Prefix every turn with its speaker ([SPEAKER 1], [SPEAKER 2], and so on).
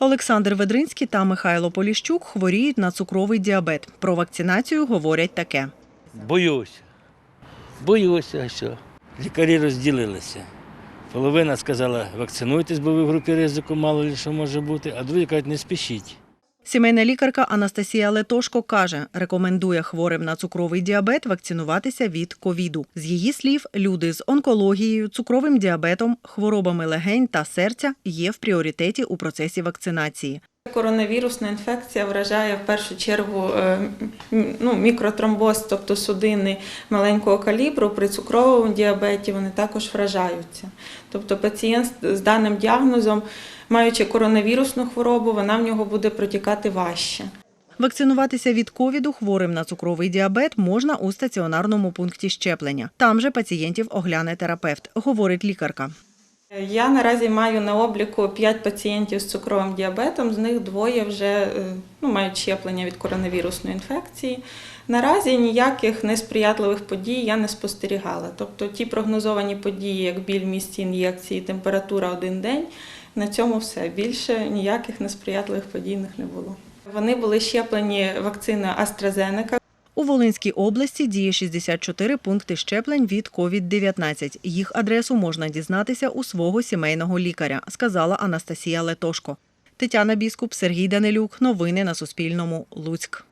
[SPEAKER 1] Олександр Ведринський та Михайло Поліщук хворіють на цукровий діабет. Про вакцинацію говорять таке.
[SPEAKER 2] Боюся. Боюся, що. Лікарі розділилися. Половина сказала, вакцинуйтесь, бо ви в групі ризику, мало ли що може бути, а другі кажуть, не спішіть.
[SPEAKER 1] Сімейна лікарка Анастасія Летошко каже, рекомендує хворим на цукровий діабет вакцинуватися від ковіду. З її слів, люди з онкологією, цукровим діабетом, хворобами легень та серця є в пріоритеті у процесі вакцинації.
[SPEAKER 3] Коронавірусна інфекція вражає в першу чергу е, ну, мікротромбоз, тобто судини маленького калібру. При цукровому діабеті вони також вражаються. Тобто пацієнт з- з даним діагнозом, маючи коронавірусну хворобу, вона в нього буде протікати важче.
[SPEAKER 1] Вакцинуватися від ковіду хворим на цукровий діабет можна у стаціонарному пункті щеплення. Там же пацієнтів огляне терапевт, говорить лікарка.
[SPEAKER 3] Я наразі маю на обліку 5 пацієнтів з цукровим діабетом, з них двоє вже е, ну, мають щеплення від коронавірусної інфекції. Наразі ніяких несприятливих подій я не спостерігала. Тобто ті прогнозовані події, як біль в місці ін'єкції, температура один день, на цьому все. Більше ніяких несприятливих подій не було. Вони були щеплені вакциною AstraZeneca.
[SPEAKER 1] У Волинській області діє 64 пункти щеплень від COVID-19. Їх адресу можна дізнатися у свого сімейного лікаря, сказала Анастасія Летошко. Тетяна Біскуп, Сергій Данилюк. Новини на Суспільному. Луцьк.